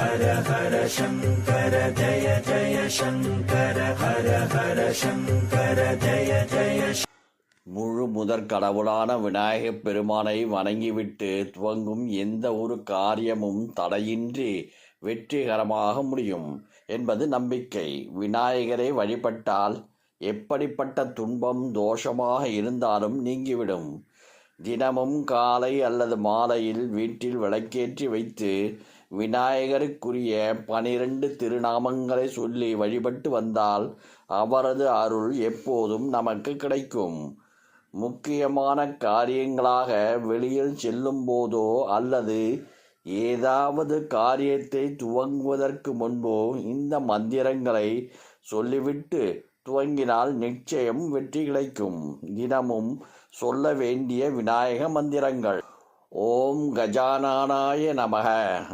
ஹர ஹர சங்கர ஜய ஜய சங்கர ஹர ஹர சங்கர ஜய ஜய முழு முதற் கடவுளான விநாயகப் பெருமானை வணங்கிவிட்டு துவங்கும் எந்த ஒரு காரியமும் தடையின்றி வெற்றிகரமாக முடியும் என்பது நம்பிக்கை. விநாயகரை வழிபட்டால் எப்படிப்பட்ட துன்பம் தோஷமாக இருந்தாலும் நீங்கிவிடும். தினமும் காலை அல்லது மாலையில் வீட்டில் விளக்கேற்றி வைத்து விநாயகருக்குரிய பனிரெண்டு திருநாமங்களை சொல்லி வழிபட்டு வந்தால் அவரது அருள் எப்போதும் நமக்கு கிடைக்கும். முக்கியமான காரியங்களாக வெளியில் செல்லும் போதோ அல்லது ஏதாவது காரியத்தை துவங்குவதற்கு முன்போ இந்த மந்திரங்களை சொல்லிவிட்டு துவங்கினால் நிச்சயம் வெற்றி கிடைக்கும். தினமும் சொல்ல வேண்டிய விநாயக மந்திரங்கள். ஓம் கஜானானாய நமக.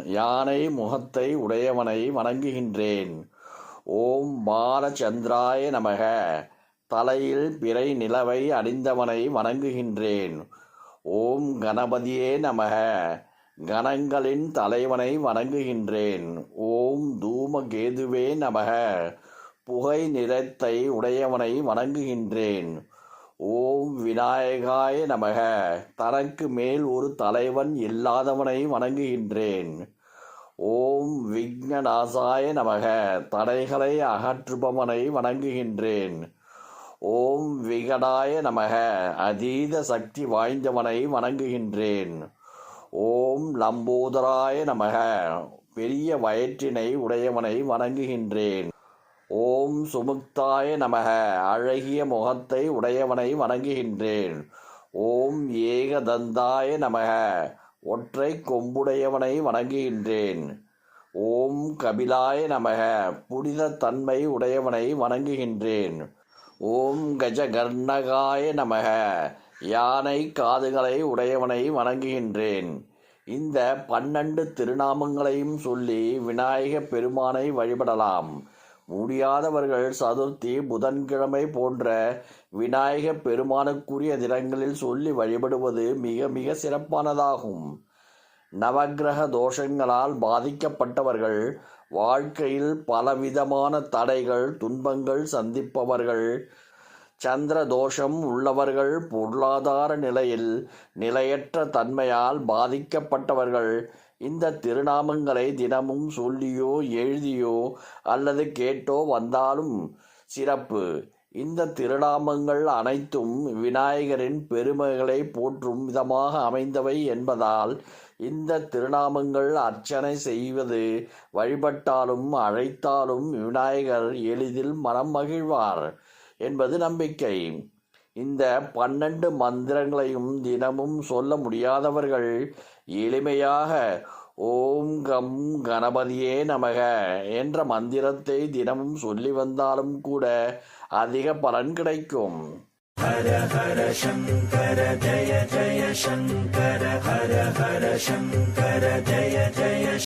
யானை முகத்தை உடையவனை வணங்குகின்றேன். ஓம் பாலச்சந்திராய நமக. தலையில் பிறை நிலவை அணிந்தவனை வணங்குகின்றேன். ஓம் கணபதியே நமக. கணங்களின் தலைவனை வணங்குகின்றேன். ஓம் தூமகேதுவே நமக. புகை நிறத்தை உடையவனை வணங்குகின்றேன். ஓம் விநாயகாய நமக. தனக்கு மேல் ஒரு தலைவன் இல்லாதவனை வணங்குகின்றேன். ஓம் விக்னநாசாய நமக. தடைகளை அகற்றுபவனை வணங்குகின்றேன். ஓம் விகடாய நமக. அதீத சக்தி வாய்ந்தவனை வணங்குகின்றேன். ஓம் லம்போதராய நமக. பெரிய வயிற்றினை உடையவனை வணங்குகின்றேன். ஓம் சுமுக்தாய நமக. அழகிய முகத்தை உடையவனை வணங்குகின்றேன். ஓம் ஏகதந்தாய நமக. ஒற்றை கொம்புடையவனை வணங்குகின்றேன். ஓம் கபிலாய நமக. புனித தன்மை உடையவனை வணங்குகின்றேன். ஓம் கஜகர்ணகாய நமக. யானை காதுகளை உடையவனை வணங்குகின்றேன். இந்த பன்னெண்டு திருநாமங்களையும் சொல்லி விநாயக பெருமானை வழிபடலாம். முடியாதவர்கள் சதுர்த்தி புதன்கிழமை போன்ற விநாயக பெருமானுக்குரிய தினங்களில் சொல்லி வழிபடுவது மிக மிக சிறப்பானதாகும். நவக்கிரக தோஷங்களால் பாதிக்கப்பட்டவர்கள் வாழ்க்கையில் பலவிதமான தடைகள் துன்பங்கள் சந்திப்பவர்கள் சந்திர தோஷம் உள்ளவர்கள் பொருளாதார நிலையில் நிலையற்ற தன்மையால் பாதிக்கப்பட்டவர்கள் இந்த திருநாமங்களை தினமும் சொல்லியோ எழுதியோ அல்லது கேட்டோ வந்தாலும் சிறப்பு. இந்த திருநாமங்கள் அனைத்தும் விநாயகரின் பெருமைகளை போற்றும் விதமாக அமைந்தவை என்பதால் இந்த திருநாமங்கள் அர்ச்சனை செய்வது வழிபட்டாலும் அழைத்தாலும் விநாயகர் எளிதில் மனம் மகிழ்வார் என்பது நம்பிக்கை. இந்த பன்னெண்டு மந்திரங்களையும் தினமும் சொல்ல முடியாதவர்கள் எளிமையாக ஓம் கம் கணபதியே நமக என்ற மந்திரத்தை தினமும் சொல்லி வந்தாலும் கூட அதிக பலன் கிடைக்கும். ஹர ஹர சங்கர ஜய ஜய சங்கர ஹர ஹர சங்கர ஜய ஜய